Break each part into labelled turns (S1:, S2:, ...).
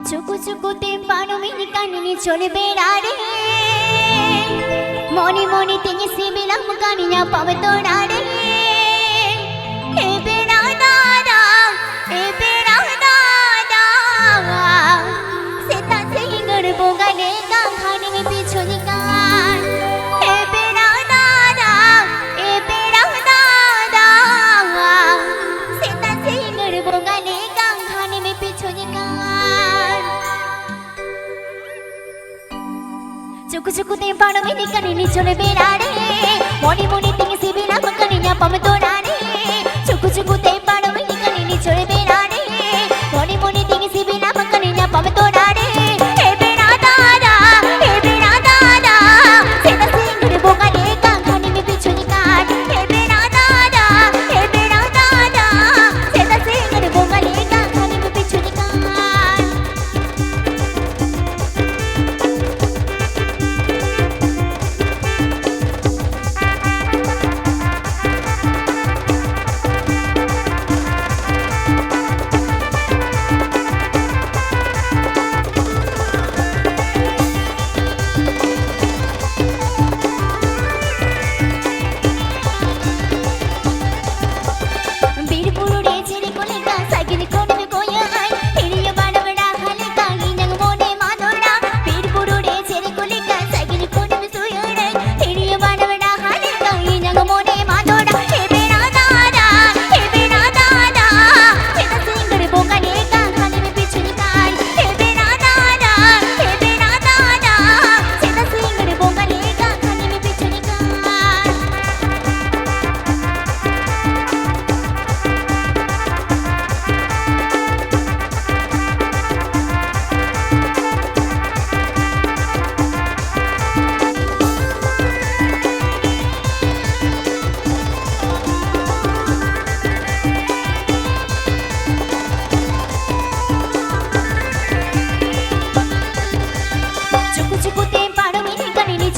S1: চুকু চুকুতে পারমিনি কানিনি চলে বেড়ারে মনে মনে তিনি সিবিলাম কানিয়া পাবে তোরারে এ চুকু চুকুতে পারো মিনি কানিনি চলে বেড়ারে মনে মনে তিনি সিবিলাম কানিনা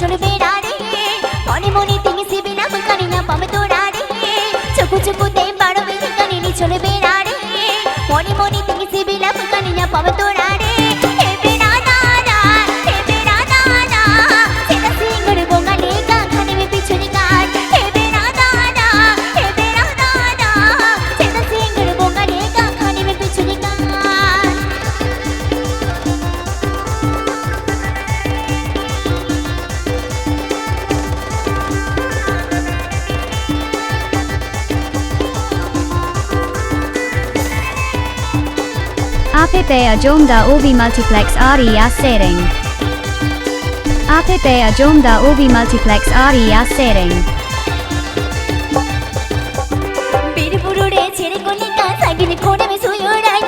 S1: কানিনি চলে বেড়ারে মনে মনে তিনি সিবিলাম কানিনা পাবে তোরারে চুকু চুকুতে পারো মিনি কানিনি চলে বেড়ারে মনে মনে তিনি পাবে তোরারে
S2: APP Ajomda ubi Multiplex ari RER Setting APP Ajomda ubi Multiplex
S1: RER Setting 비리부르래 제리꼬니까 사귀는 코렘에 소유라이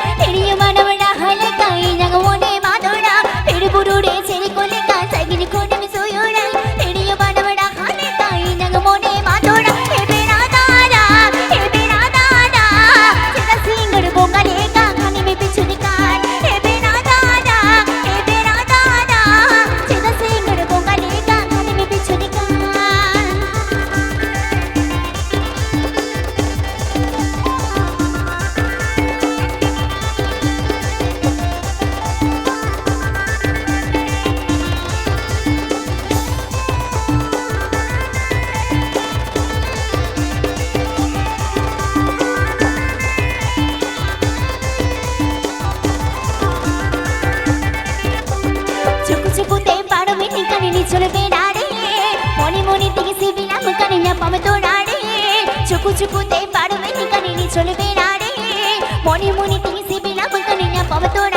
S1: মিনি কানিনি মনে মনে মনে থেকে কানে না পাবে তোরারে চুকু চুকুতে পারো মিনি কানিনি চলবে বেড়ারে মনে মনে থেকে কানে না পাবে তোরারে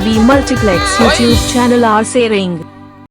S3: V Multiplex YouTube channel are sharing.